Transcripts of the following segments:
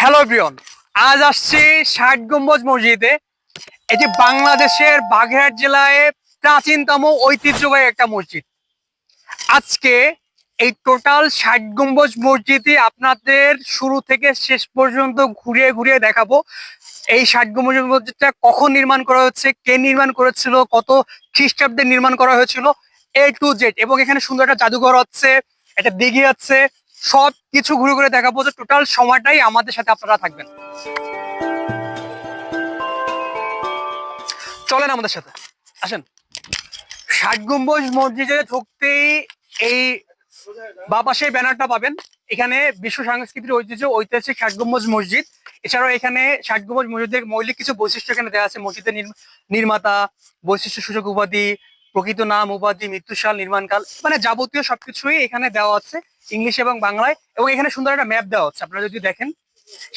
Hello Brian আজ আসছি ষাট গম্বুজ মসজিদে। এটি বাংলাদেশের বাগেরহাট জেলায় প্রাচীনতম ঐতিহ্যবাহী একটা মসজিদ। আজকে এই টোটাল ষাট গম্বুজ মসজিদই আপনাদের শুরু থেকে শেষ পর্যন্ত ঘুরিয়ে ঘুরিয়ে দেখাবো। এই ষাট গম্বুজ মসজিদটা কখন নির্মাণ করা হচ্ছে, কে নির্মাণ করেছিল, কত খ্রিস্টাব্দে নির্মাণ করা হয়েছিল এ টু জেড এবং এখানে সুন্দর একটা জাদুঘর হচ্ছে একটা দিঘি আছে সব কিছু ঘুরে ঘুরে দেখাবো যে টোটাল সময়টাই আমাদের সাথে আপনারা থাকবেন। চলেন আমাদের সাথে। আসেন। ষাট গম্বুজ মসজিদে ঢুকতেই এই বা পাশে এই ব্যানারটা পাবেন। এখানে বিশ্ব সাংস্কৃতিক ঐতিহ্য, ঐতিহাসিক ষাট গম্বুজ মসজিদ। এছাড়াও এখানে ষাট গম্বুজ মসজিদের মৌলিক কিছু বৈশিষ্ট্য এখানে দেওয়া আছে। মসজিদের নির্মাতা, বৈশিষ্ট্য সূচক উপাধি, প্রকৃত নাম, উপাধি মৃত্যুসাল নির্মাণকাল মানে যাবতীয় সবকিছুই এখানে দেওয়া আছে। ইংলিশ এবং বাংলায় এবং এখানে সুন্দর একটা ম্যাপ দেওয়া হচ্ছে। আপনারা যদি দেখেন,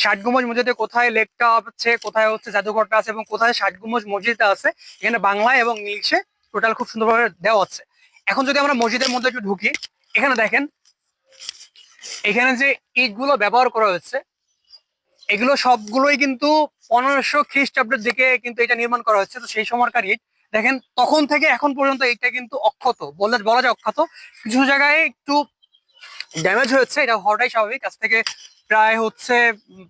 ষাট গুম্বজ মসজিদে কোথায় লেকটা আছে কোথায় হচ্ছে জাদুঘরটা আছে এবং কোথায় ষাট গুম্বজ মসজিদটা আছে, এখানে বাংলায় এবং ইংলিশে টোটাল খুব সুন্দরভাবে দেওয়া হচ্ছে। এখন যদি আমরা মসজিদের মধ্যে একটু ঢুকি, এখানে দেখেন, এখানে যে ইটগুলো ব্যবহার করা হয়েছে, এগুলো সবগুলোই কিন্তু পনেরোশো খ্রিস্টাব্দের দিকে কিন্তু এটা নির্মাণ করা হচ্ছে তো সেই সময়কার ইট, দেখেন, তখন থেকে এখন পর্যন্ত এটা কিন্তু অক্ষত বললে বলা যায় অক্ষত। কিছু জায়গায় একটু ড্যামেজ হয়েছে, এটা হওয়াটাই স্বাভাবিক। আজ থেকে প্রায় হচ্ছে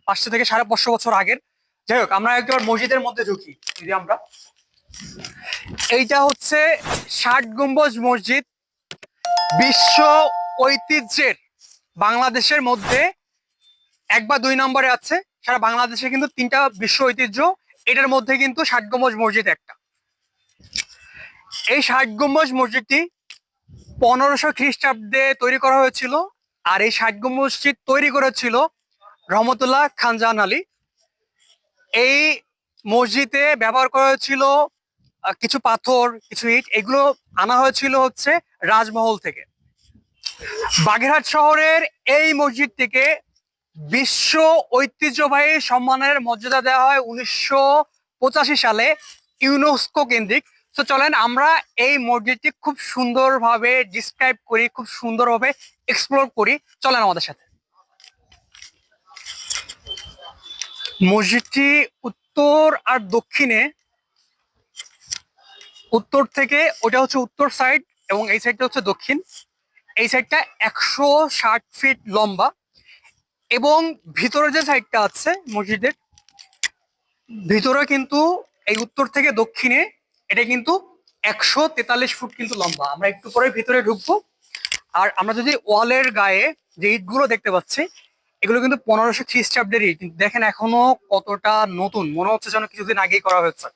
পাঁচশো থেকে সাড়ে পাঁচশো বছর আগের। যাই হোক, আমরা একবার মসজিদের মধ্যে ঢুকি, যদি আমরা। এইটা হচ্ছে ষাট গম্বুজ মসজিদ বিশ্ব ঐতিহ্যের বাংলাদেশের মধ্যে এক বা দুই নম্বরে আছে। সারা বাংলাদেশে কিন্তু তিনটা বিশ্ব ঐতিহ্য, এটার মধ্যে কিন্তু ষাট গম্বুজ মসজিদ একটা। এই ষাট গম্বুজ মসজিদটি পনেরোশো খ্রিস্টাব্দে তৈরি করা হয়েছিল আর এই ষাট মসজিদ তৈরি করেছিল রহমতুল্লাহ খানজাহান আলী। এই মসজিদে ব্যবহার করা হয়েছিল কিছু পাথর, কিছু ইট, এগুলো আনা হয়েছিল হচ্ছে রাজমহল থেকে। বাগেরহাট শহরের এই মসজিদটিকে বিশ্ব ঐতিহ্যবাহী সম্মানের মর্যাদা দেওয়া হয় উনিশশো পঁচাশি সালে ইউনেস্কো কেন্দ্রিক তো চলেন আমরা এই মসজিদটি খুব সুন্দরভাবে ডিসক্রাইব করি, খুব সুন্দরভাবে এক্সপ্লোর করি। চলেন আমাদের সাথে। মসজিদটি উত্তর আর দক্ষিণে, উত্তর থেকে ওটা হচ্ছে উত্তর সাইড এবং এই সাইডটা হচ্ছে দক্ষিণ। এই সাইডটা একশো ষাট ফিট লম্বা এবং ভিতরে যে সাইডটা আছে মসজিদের ভিতরে কিন্তু এই উত্তর থেকে দক্ষিণে এটা কিন্তু একশো তেতাল্লিশ ফুট কিন্তু লম্বা। আমরা একটু পরে ভিতরে ঢুকবো। আর আমরা যদি ওয়ালের গায়ে যে ইটগুলো দেখতে পাচ্ছি, এগুলো কিন্তু পনেরোশো খ্রিস্টাব্দের ইট। কিন্তু দেখেন এখনও কতটা নতুন। মনে হচ্ছে যেন কিছুদিন আগেই করা হয়েছে।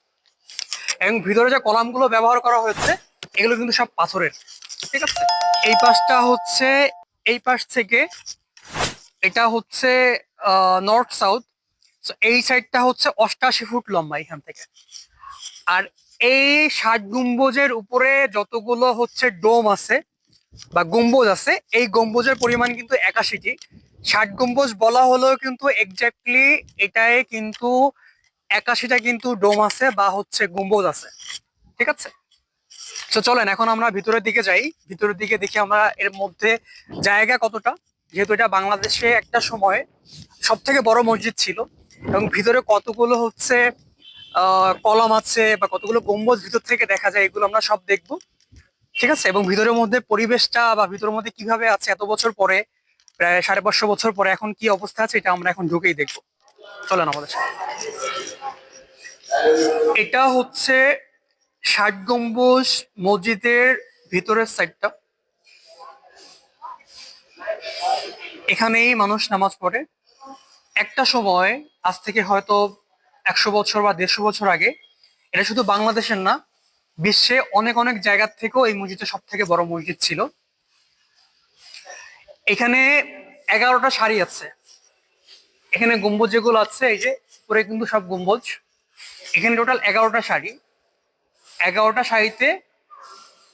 এবং ভিতরে যে কলামগুলো ব্যবহার করা হয়েছে, এগুলো কিন্তু সব পাথরের। ঠিক আছে? এই পাশটা হচ্ছে, এই পাশ থেকে এটা হচ্ছে নর্থ সাউথ এই সাইডটা হচ্ছে অষ্টাশি ফুট লম্বা এখান থেকে। আর এই ষাট গম্বুজের উপরে যতগুলো হচ্ছে ডোম আছে বা গম্বুজ আছে, এই গম্বুজের পরিমাণ কিন্তু একাশিটি। ষাট গম্বুজ বলা হলেও কিন্তু এক্স্যাক্টলি এটাই কিন্তু একাশিটা কিন্তু ডোম আছে বা হচ্ছে গম্বুজ আছে। ঠিক আছে? তো চলেন, এখন আমরা ভিতরের দিকে যাই। ভিতরের দিকে দেখি আমরা এর মধ্যে জায়গা কতটা। যেহেতু এটা বাংলাদেশে একটা সময় সব থেকে বড় মসজিদ ছিল এবং ভিতরে কতগুলো হচ্ছে কলাম আছে বা কতগুলো গম্বুজ ভিতর থেকে দেখা যায়, এগুলো আমরা সব দেখব। ঠিক আছে? এবং ভিতরের মধ্যে পরিবেশটা বা ভিতরের মধ্যে কীভাবে আছে এত বছর পরে, প্রায় সাড়ে পাঁচশো বছর পরে এখন কি অবস্থা আছে, এটা আমরা এখন ঢুকেই দেখব। চলেন আমাদের সাথে। এটা হচ্ছে ষাট গম্বুজ মসজিদের ভিতরের সাইডটা এখানেই মানুষ নামাজ পড়ে। একটা সময় আজ থেকে হয়তো একশো বছর বা দেড়শো বছর আগে, এটা শুধু বাংলাদেশের না, বিশ্বে অনেক অনেক জায়গার থেকেও এই মসজিদটা সব থেকে বড় মসজিদ ছিল। এখানে এগারোটা শাড়ি আছে। এখানে গম্বুজ যেগুলো আছে, এই যে উপরে কিন্তু সব গম্বুজ। এখানে টোটাল এগারোটা শাড়ি এগারোটা শাড়িতে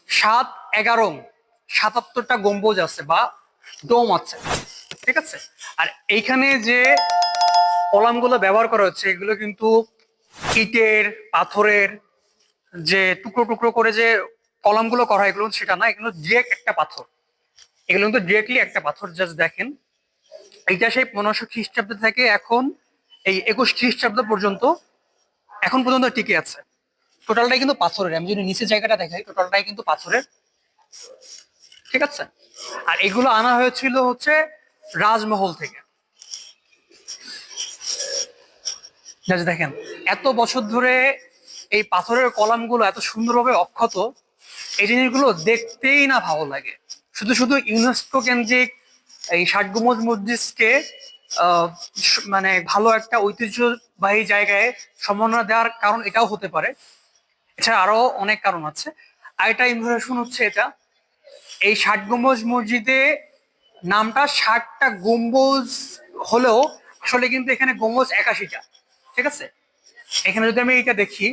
সাত, এগারো, সাতাত্তরটা গম্বুজ আছে বা ডোম আছে। ঠিক আছে? আর এইখানে যে কলামগুলো ব্যবহার করা হচ্ছে, এগুলো কিন্তু ইটের, পাথরের যে টুকরো টুকরো করে যে কলামগুলো করা এগুলো সেটা না, এগুলো ডিরেক্ট একটা পাথর। এগুলো কিন্তু ডিরেক্টলি একটা পাথর জাস্ট দেখেন। এইটা সেই পনেরোশো খ্রিস্টাব্দ থেকে এখন, এই একুশ খ্রিস্টাব্দ পর্যন্ত এখন পর্যন্ত টিকে আছে। টোটালটাই কিন্তু পাথরের, আমি যদি নিচের জায়গাটা দেখাই টোটালটাই কিন্তু পাথরের। ঠিক আছে? আর এগুলো আনা হয়েছিল হচ্ছে রাজমহল থেকে। দেখেন, এত বছর ধরে এই পাথরের কলামগুলো এত সুন্দরভাবে অক্ষত, এই জিনিসগুলো দেখতেই না ভালো লাগে। শুধু শুধু ইউনেস্কো কেন্দ্রিক এই ষাটগুমজ মসজিদকে মানে ভালো একটা ঐতিহ্যবাহী জায়গায় সম্মাননা দেওয়ার কারণ এটাও হতে পারে। এছাড়া আরও অনেক কারণ আছে। আর এটা ইনফরমেশন হচ্ছে এটা, এই ষাট গম্বুজ মসজিদে নামটা ষাটটা গম্বুজ হলেও আসলে কিন্তু এখানে গম্বুজ একাশিটা। ঠিক আছে? এখানে যদি আমি এটা দেখি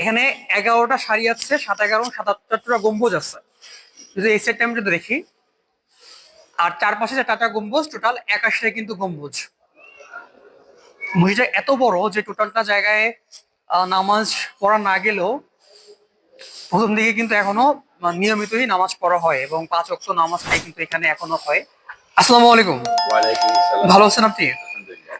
এখানে এগারোটা সারি আছে সাত এগারো সাতাত্তরটা গম্বুজ আছে। যদি এই সেটটা আমি যদি দেখি আর চারপাশে যে টাটা গম্বুজ টোটাল একাশিটা কিন্তু গম্বুজ। মসজিদটা এত বড় যে টোটালটা জায়গায় নামাজ পড়া না গেলেও প্রথম দিকে কিন্তু এখনও নিয়মিতই নামাজ পড়া হয় এবং পাঁচ অক্ট নামাজটাই কিন্তু এখানে এখনও হয়। আসসালামু আলাইকুম। ভালো আছেন আপনি।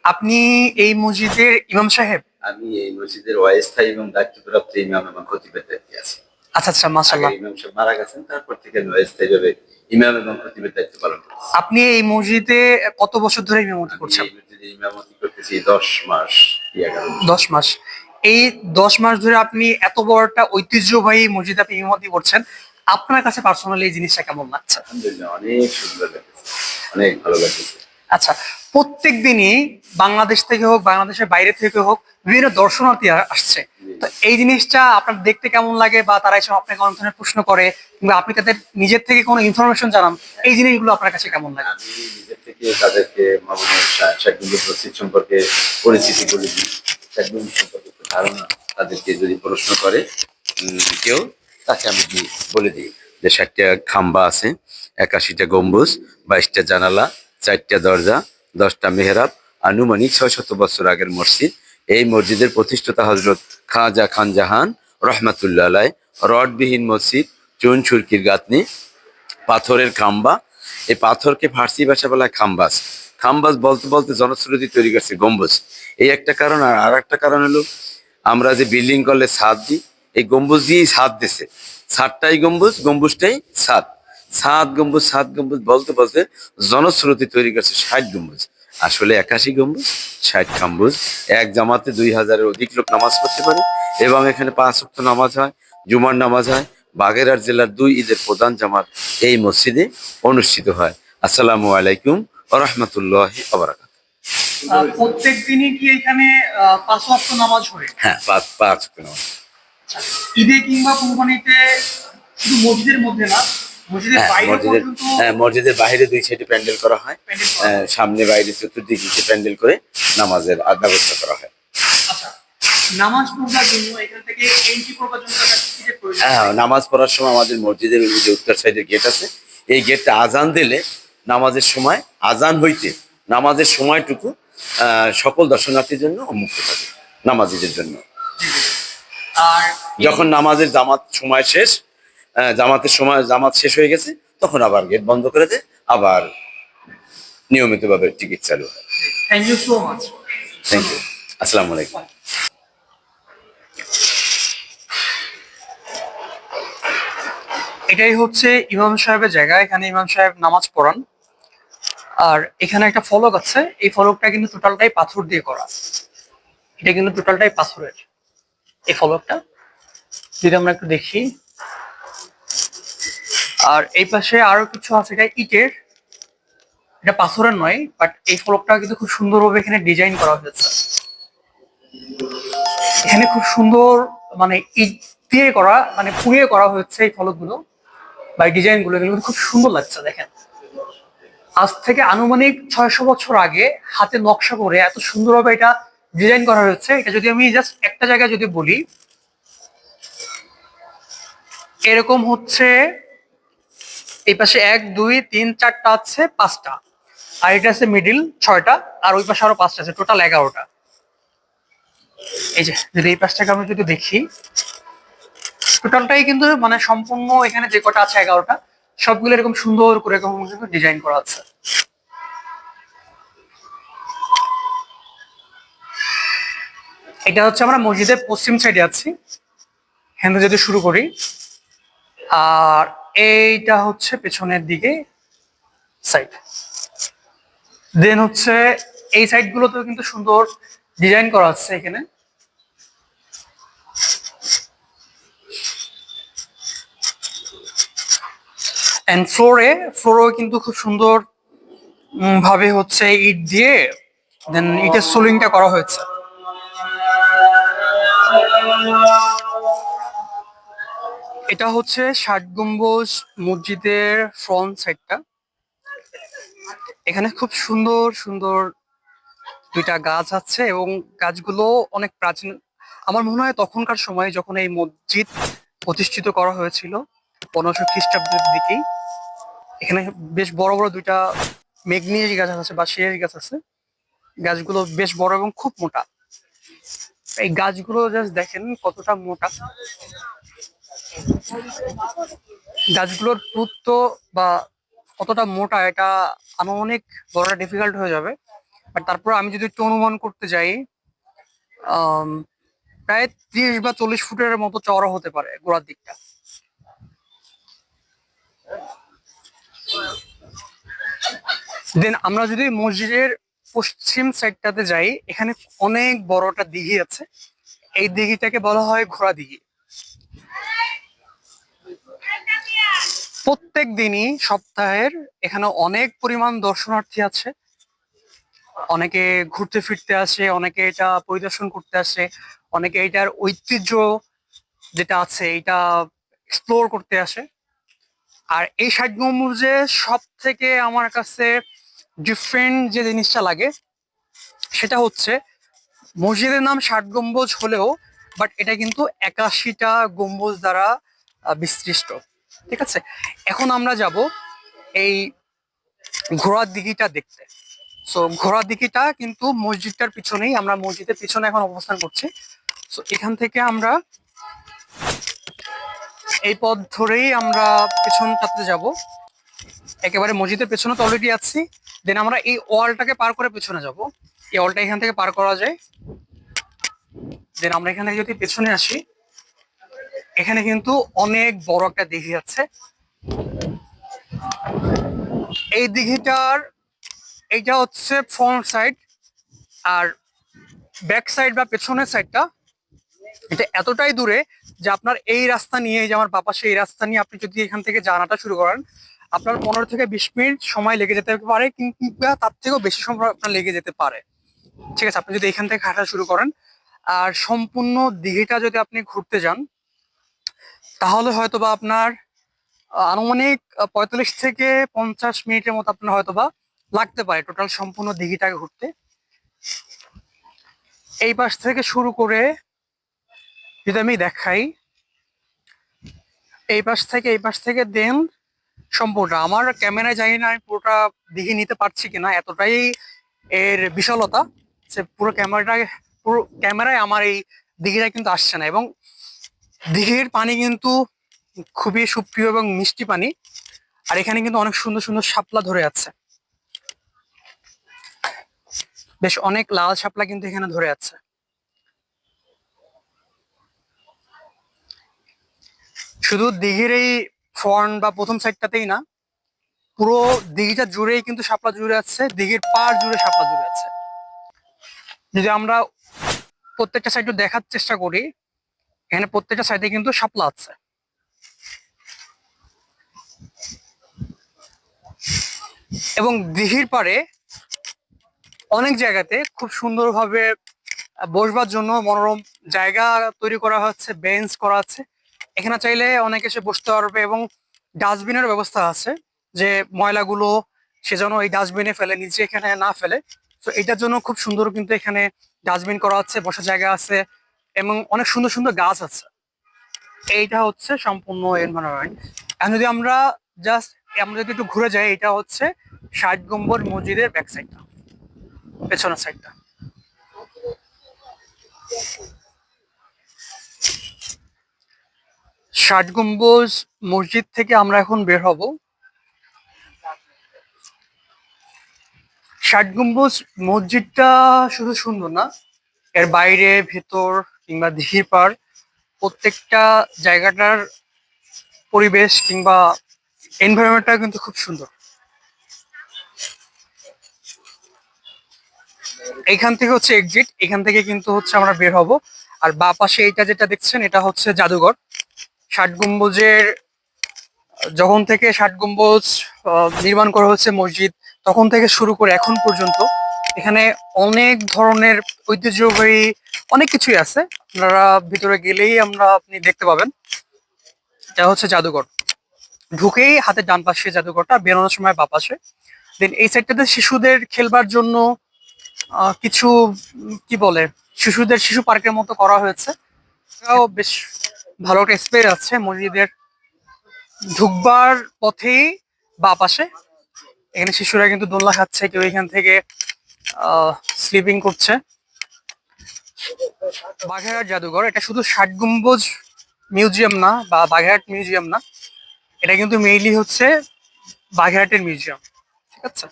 আপনি এই মসজিদের ইমাম সাহেব? আমি এই মসজিদের অস্থায়ী এবং দায়িত্বপ্রাপ্ত ইমাম এবং খতিবের দায়িত্বে আছি। আচ্ছা আচ্ছা আগে ইমাম সাহেব মারা গেছেন তারপর থেকে আমি অস্থায়ী ভাবে ইমাম এবং খতিবের দায়িত্ব পালন করছি। আপনি এই মসজিদে কত বছর ধরে ইমামতি করছেন? এই মসজিদে ইমামতি করতেছি দশ মাস কি এগারো মাস। দশ মাস। এই দশ মাস ধরে আপনি এত বড় একটা ঐতিহ্যবাহী মসজিদে আপনি ইমামতি করছেন। আপনার কাছে পার্সোনালি এই জিনিসটা কেমন লাগছে? আলহামদুলিল্লাহ অনেক সুন্দর লাগছে অনেক ভালো লাগছে আচ্ছা প্রত্যেক দিনই বাংলাদেশ থেকে হোক বাংলাদেশের বাইরে থেকে হোক বিভিন্ন দর্শনার্থী আসছে। তো এই জিনিসটা আপনার দেখতে কেমন লাগে বা তারা এসব আপনাকে অনেক ধরনের প্রশ্ন করে কিংবা আপনি তাদের নিজের থেকে কোনো ইনফরমেশন জানান এই জিনিসগুলো আপনার কাছে কেমন লাগে? নিজের থেকে তাদেরকে সম্পর্কে পরিচিতি বলে দিই সম্পর্কে ধারণা তাদেরকে যদি প্রশ্ন করে কেউ তাকে আমি বলে দিই যে ষাটটা খাম্বা আছে একাশিটা গম্বুজ বাইশটা জানালা চারটা দরজা দশটা মেহরাব আনুমানিক ছয় শত বছর আগের মসজিদ। এই মসজিদের প্রতিষ্ঠাতা হজরত খাজা খান জাহান রহমাতুল্লাহ আলাই রডবিহীন মসজিদ, চুন ছুরকির গাঁথনি, পাথরের খাম্বা। এই পাথরকে ফার্সি ভাষা বলা খাম্বাস। খাম্বাস বলতে বলতে জনশ্রুতি তৈরি করছে গম্বুজ। এই একটা কারণ আর আর একটা কারণ হলো, আমরা যে বিল্ডিং করলে ছাদ দিই, এই গম্বুজ দিয়েই ছাদ দিছে। ছাদটাই গম্বুজ, গম্বুজটাই ছাদ। সাত গম্বুজ সাত গম্বুজ বলতে বলতে জনশ্রুতি তৈরি করছে ষাট গম্বুজ। আসলে একাশি গম্বুজ ষাট গম্বুজ এক জামাতে দুই হাজারের অধিক লোক নামাজ পড়তে পারে এবং এখানে পাঁচ ওয়াক্ত নামাজ হয় জুমার নামাজ হয়। বাগেরহাট জেলার দুই ঈদের প্রধান জামাত এই মসজিদে অনুষ্ঠিত হয়। আসসালামু আলাইকুম রহমতুল্লাহ আবরাকাত প্রত্যেক দিনই কি এখানে পাঁচ ওয়াক্ত নামাজ হয় পাঁচ পাঁচ ওয়াক্ত নামাজ। ঈদে কিংবা কোম্পানিতে শুধু মসজিদের মধ্যে না মসজিদের হ্যাঁ মসজিদের হ্যাঁ মসজিদের বাইরে দুই সাইডে প্যান্ডেল করা হয়। হয়। সামনে বাইরে চতুর্দিকে প্যান্ডেল করে নামাজের ব্যবস্থা করা হয়। আচ্ছা নামাজ পড়বার জন্য এখান থেকে এন্ট্রি করবার জন্য একটা টিকিটের প্রয়োজন? হ্যাঁ নামাজ পড়ার সময় আমাদের মসজিদের যে উত্তর সাইডে গেট আছে এই গেটটা আজান দিলে নামাজের সময় আজান হইতে নামাজের সময়টুকু সকল দর্শনার্থীর জন্য উন্মুক্ত থাকে নামাজিদের জন্য। আর যখন নামাজের জামাত সময় শেষ জামাতের সময় জামাত শেষ হয়ে গেছে তখন আবার গেট বন্ধ করে দেয় আবার নিয়মিতভাবে টিকিট চালু হয়। Thank you so much thank you আসসালামু আলাইকুম। এটাই হচ্ছে ইমাম সাহেবের জায়গা এখানে ইমাম সাহেব নামাজ পড়ান। আর এখানে একটা ফলক আছে এই ফলকটা কিন্তু টোটালটাই পাথর দিয়ে করা। এটা কিন্তু টোটালটাই পাথরের এই ফলকটা। যদি আমরা একটু দেখি আর এই পাশে আরও কিছু আছে এটা ইটের। এটা পাথরের নয় বাট এই ফলকটা কিন্তু খুব সুন্দরভাবে এখানে ডিজাইন করা হয়েছে। এখানে খুব সুন্দর মানে ইট দিয়ে করা মানে পুড়িয়ে করা হয়েছে এই ফলকগুলো, বা ডিজাইনগুলো এগুলো খুব সুন্দর লাগছে, দেখেন। আজ থেকে আনুমানিক ছয়শো বছর আগে হাতে নকশা করে এত সুন্দরভাবে এটা ডিজাইন করা হয়েছে। এটা যদি আমি জাস্ট একটা জায়গায় যদি বলি, এরকম হচ্ছে এই পাশে এক, দুই, তিন, চারটা আছে, পাঁচটা। আর এটা আছে মিডিল ছয়টা। আর ওই পাশে আরও পাঁচটা আছে টোটাল এগারোটা। এই যে, যদি এই পাশটাকে আমি যদি দেখি টোটালটাই কিন্তু মানে সম্পূর্ণ এখানে যে কটা আছে এগারোটা, সবগুলো এরকম সুন্দর করে এরকম কিন্তু ডিজাইন করা আছে। এটা হচ্ছে আমরা মসজিদের পশ্চিম সাইডে আছি। হ্যান্ডে যদি শুরু করি, আর এইটা হচ্ছে পেছনের দিকে সাইড দেন হচ্ছে এই সাইড গুলোতেও কিন্তু সুন্দর ডিজাইন করা আছে এখানে। এন্ড ফ্লোরে ফ্লোরও কিন্তু খুব সুন্দর ভাবে হচ্ছে ইট দিয়ে দেন ইটের সোলিংটা করা হয়েছে। এটা হচ্ছে ষাট গম্বুজ মসজিদের ফ্রন্ট সাইডটা এখানে খুব সুন্দর সুন্দর দুইটা গাছ আছে এবং গাছগুলো অনেক প্রাচীন। আমার মনে হয় তখনকার সময় যখন এই মসজিদ প্রতিষ্ঠিত করা হয়েছিল, পনেরোশো খ্রিস্টাব্দের দিকেই, এখানে বেশ বড় বড় দুইটা মেঘনিয়ারি গাছ আছে বা শিয়ারি গাছ আছে। গাছগুলো বেশ বড় এবং খুব মোটা। এই গাছগুলো জাস্ট দেখেন কতটা মোটা। গাছগুলোর পুত্র বা কতটা মোটা, এটা আনুমানিক বড়টা ডিফিকাল্ট হয়ে যাবে। বাট তারপর আমি যদি একটু অনুমান করতে যাই প্রায় ত্রিশ বা চল্লিশ ফুটের মতো চওড়া হতে পারে গোড়ার দিকটা। দেন আমরা যদি মসজিদের পশ্চিম সাইডটাতে যাই, এখানে অনেক বড়টা দিঘি আছে। এই দিঘিটাকে বলা হয় ঘোড়া দিঘি। প্রত্যেক দিনই সপ্তাহের এখানে অনেক পরিমাণ দর্শনার্থী আছে। অনেকে ঘুরতে ফিরতে আসে, অনেকে এটা পরিদর্শন করতে আসে, অনেকে এটার ঐতিহ্য যেটা আছে এটা এক্সপ্লোর করতে আসে। আর এই ষাট গম্বুজে সব থেকে আমার কাছে ডিফারেন্ট যে জিনিসটা লাগে, সেটা হচ্ছে মসজিদের নাম ষাট গম্বুজ হলেও বাট এটা কিন্তু একাশিটা গম্বুজ দ্বারা বিস্তৃষ্ট। ঠিক আছে? এখন আমরা যাব এই ঘোড়ার দিঘিটা দেখতে। সো ঘোড়ার দিঘিটা কিন্তু মসজিদটার পিছনেই, আমরা মসজিদের পিছনে এখন অবস্থান করছি। সো এখান থেকে আমরা এই পথ ধরেই আমরা পেছনটাতে যাব। একেবারে মসজিদের পেছনে তো অলরেডি আছি। দেন আমরা এই ওয়ালটাকে পার করে পেছনে যাব। এই ওয়ালটা এখান থেকে পার করা যায়। দেন আমরা এখান থেকে যদি পেছনে আসি এখানে কিন্তু অনেক বড় একটা দিঘি আছে। এই দিঘিটার, এইটা হচ্ছে ফ্রন্ট সাইড আর ব্যাক সাইড বা পেছনের সাইডটা এটা এতটাই দূরে যে আপনার এই রাস্তা নিয়ে যে আমার বাবা সেই রাস্তা নিয়ে আপনি যদি এখান থেকে জানাটা শুরু করেন, আপনার পনেরো থেকে বিশ মিনিট সময় লেগে যেতে পারে, কিংবা তার থেকেও বেশি সময় আপনার লেগে যেতে পারে। ঠিক আছে, আপনি যদি এখান থেকে হাঁটা শুরু করেন, আর সম্পূর্ণ দিঘিটা যদি আপনি ঘুরতে যান তাহলে হয়তো বা আপনার আনুমানিক পঁয়তাল্লিশ থেকে পঞ্চাশ মিনিটের মতো আপনার হয়তো বা লাগতে পারে টোটাল সম্পূর্ণ দিঘিটাকে ঘুরতে। এই পাশ থেকে শুরু করে যদি আমি দেখাই, এই পাশ থেকে, এই পাশ থেকে দেন সম্পূর্ণ। আমার ক্যামেরায় জানি না আমি পুরোটা দিঘি নিতে পারছি কিনা, এতটাই এর বিশালতা যে পুরো ক্যামেরাটা পুরো ক্যামেরায় আমার এই দিঘিটা কিন্তু আসছে না। এবং দিঘির পানি কিন্তু খুবই সুপ্রিয় এবং মিষ্টি পানি। আর এখানে কিন্তু অনেক সুন্দর সুন্দর শাপলা ধরে আছে। বেশ অনেক লাল শাপলা কিন্তু এখানে ধরে আছে। শুধু দিঘির এই ফ্রন্ট বা প্রথম সাইডটাতেই না, পুরো দিঘিটা জুড়েই কিন্তু শাপলা জুড়ে আছে দিঘির পার জুড়ে শাপলা জুড়ে আছে। যদি আমরা প্রত্যেকটা সাইড দেখার চেষ্টা করি এখানে প্রত্যেকটা সাইডে কিন্তু শাপলা আছে। এবং দিঘির পারে অনেক জায়গাতে খুব সুন্দরভাবে বসবার জন্য মনোরম জায়গা তৈরি করা হচ্ছে, বেঞ্চ করা আছে। এখানে চাইলে অনেকে এসে বসতে পারবে এবং ডাস্টবিনের ব্যবস্থা আছে যে ময়লাগুলো সে যেন এই ডাস্টবিনে ফেলে, নিচে এখানে না ফেলে। তো এটার জন্য খুব সুন্দর কিন্তু এখানে ডাস্টবিন করা আছে, বসার জায়গা আছে। এবং অনেক সুন্দর সুন্দর গাছ আছে। এইটা হচ্ছে সম্পূর্ণ এনভারনমেন্ট এখন যদি আমরা জাস্ট আমরা যদি একটু ঘুরে যাই, এটা হচ্ছে ষাট গম্বর মসজিদের ব্যাক সাইডটা পেছনের সাইডটা ষাট গম্বুজ মসজিদ থেকে আমরা এখন বের হব। ষাট গম্বুজ মসজিদটা শুধু সুন্দর না, এর বাইরে, ভেতর কিংবা দিঘির পার প্রত্যেকটা জায়গাটার পরিবেশ কিংবা এনভায়রনমেন্টটা কিন্তু খুব সুন্দর। এইখান থেকে হচ্ছে এক্সিট এখান থেকে কিন্তু হচ্ছে আমরা বের হব। আর বা পাশে এইটা যেটা দেখছেন, এটা হচ্ছে জাদুঘর। ষাট গম্বুজের, যখন থেকে ষাট গম্বুজ নির্মাণ করা হচ্ছে মসজিদ, তখন থেকে শুরু করে এখন পর্যন্ত এখানে অনেক ধরনের ঐতিহ্যবাহী অনেক কিছুই আছে। আপনারা ভিতরে গেলেই আমরা আপনি দেখতে পাবেন। এটা হচ্ছে জাদুঘর। ঢুকেই হাতে ডান পাশে জাদুঘরটা, বেরোনোর সময় বা পাশে। দেন এই সাইডটাতে শিশুদের খেলবার জন্য কিছু, কি বলে, শিশুদের শিশু পার্কের মতো করা হয়েছে। এটাও বেশ ভালো একটা স্পেস আছে। মসজিদের ঢুকবার পথেই বা পাশে। এখানে শিশুরা কিন্তু দোলনা খাচ্ছে, কেউ এখান থেকে স্লিপিং করছে। বাঘেরহাট জাদুঘর, এটা শুধু ষাট গম্বুজ মিউজিয়াম না বা বাঘেরহাট মিউজিয়াম না, এটা কিন্তু মেইনলি হচ্ছে বাঘেরহাটের মিউজিয়াম ঠিক আছে?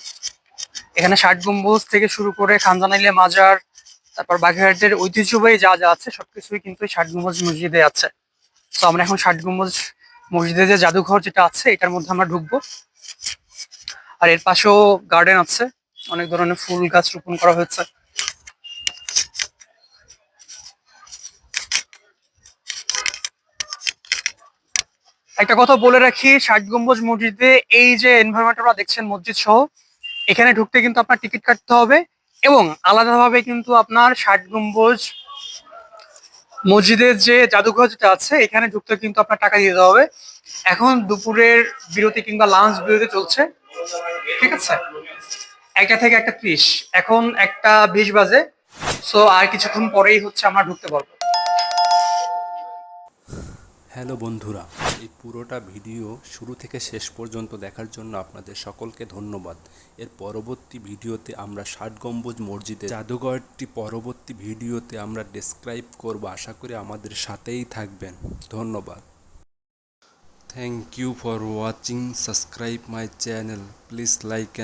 এখানে ষাট গম্বুজ থেকে শুরু করে খানজানাইলে মাজার, তারপর বাঘেরহাটের ঐতিহ্যবাহী যা যা আছে, সবকিছুই কিন্তু ষাট গম্বুজ মসজিদে আছে। তো আমরা এখন ষাট গম্বুজ মসজিদে যে জাদুঘর যেটা আছে, এটার মধ্যে আমরা ঢুকবো। আর এর পাশেও গার্ডেন আছে, অনেক ধরনের ফুল গাছ রোপণ করা হয়েছে। একটা কথা বলে রাখি, ষাট গম্বুজ মসজিদে এই যে এনভায়রনমেন্ট আপনারা দেখছেন মসজিদ সহ, এখানে ঢুকতে কিন্তু আপনার টিকিট কাটতে হবে এবং আলাদাভাবে কিন্তু আপনার ষাট গম্বুজ মসজিদের যে জাদুঘর যেটা আছে, এখানে ঢুকতে কিন্তু আপনার টাকা দিতে হবে। এখন দুপুরের বিরতি কিংবা লাঞ্চ বিরতি চলছে, ঠিক আছে? একটা থেকে একটা ত্রিশ, এখন একটা বিশ বাজে সো আর কিছুক্ষণ পরেই হচ্ছে আমরা ঢুকতে পারব। হ্যালো বন্ধুরা, এই পুরোটা ভিডিও শুরু থেকে শেষ পর্যন্ত দেখার জন্য আপনাদের সকলকে ধন্যবাদ। এর পরবর্তী ভিডিওতে আমরা ষাট গম্বুজ মসজিদের জাদুঘরটি পরবর্তী ভিডিওতে আমরা ডেসক্রাইব করব। আশা করি আমাদের সাথেই থাকবেন। ধন্যবাদ। Thank you for watching subscribe my channel please like and